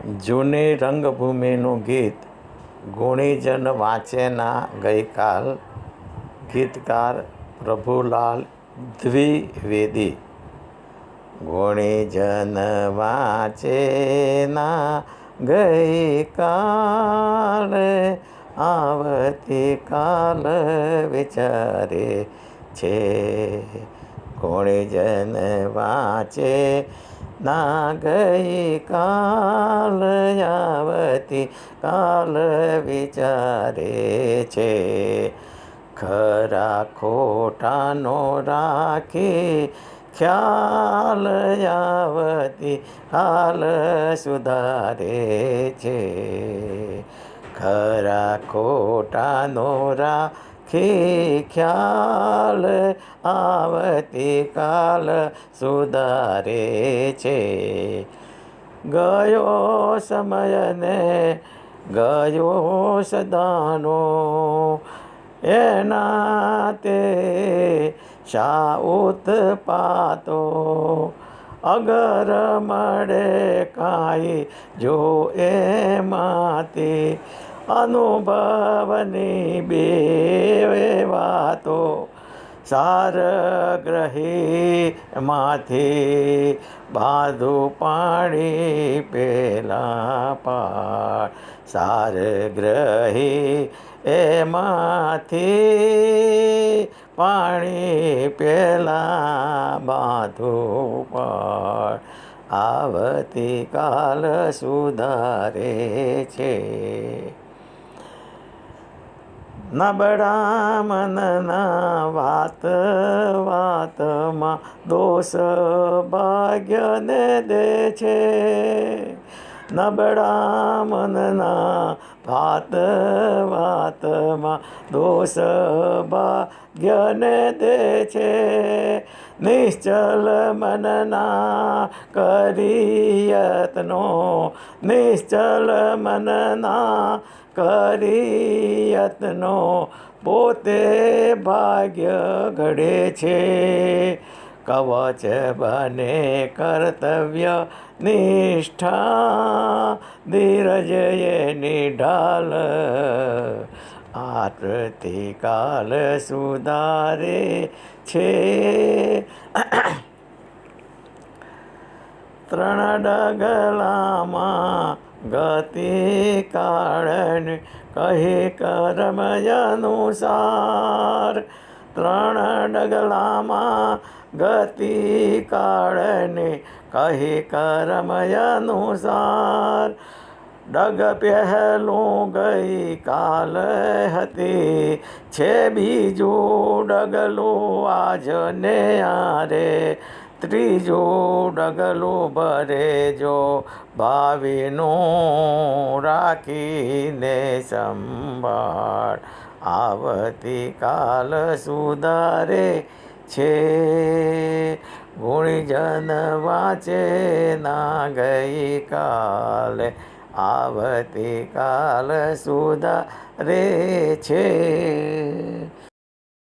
જૂની રંગભૂમિનું ગીત ગુણીજન વાંચેના ગઈકાલ ગીતકાર પ્રભુલાલ દ્વિવેદી. ગુણીજન વાંચેના ગઈકાલ આવતી કાલ વિચારે છે. ગુણીજન વાંચે? ના ગઈ કાલ આવતી કાલ વિચારે છે. ખરા ખોટાનો રાખી, ખ્યાલ આવતી કાલ સુધારે છે. ખરા ખોટાનો રાખી ખ્યાલ આવતી કાલ સુધારે છે. ગયો સમયને ગયો સદાનો, એના તે શા ઉત્પાતો અગર મળે કાંઈ જો એમાંથી અનુભવની બે વાતો. સાર ગ્રહી માંથી બાંધું પાણી પેલા પાડ. સાર ગ્રહી એમાંથી પાણી પેલા બાંધું પાડ. આવતી કાલ સુધારે છે. નબળા મનના વાત વાતમાં દોષ ભાગ્યને દે છે નબળા મનના ભાત વાતમાં દોષ ભાગ્યને દે છે નિશ્ચલ મનના કરી યત્નો નિશ્ચલ મનના કરી યત્નો પોતે ભાગ્ય ઘડે છે. કવચ બને કર્તવ્ય નિષ્ઠા ધીરજ એની ઢાલ આરતી કાલ સુધારે છે. ત્રણ ડગલામાં ગતિ કારણ કહી કર્મ અનુસાર ત્રણ ડગલામાં ગતિ કાળને કહી કર્મ અનુસાર ડગ પહેલું ગઈ કાલ હતી, છે બીજું ડગલું આજને આરે. ત્રીજું ડગલો ભરેજો, ભાવિનું રાખીને સંભાળ. આવતી કાલ સુધારે છે. ગુણીજન વાંચે ના ગઈ કાલે આવતી કાલ સુધારે છે.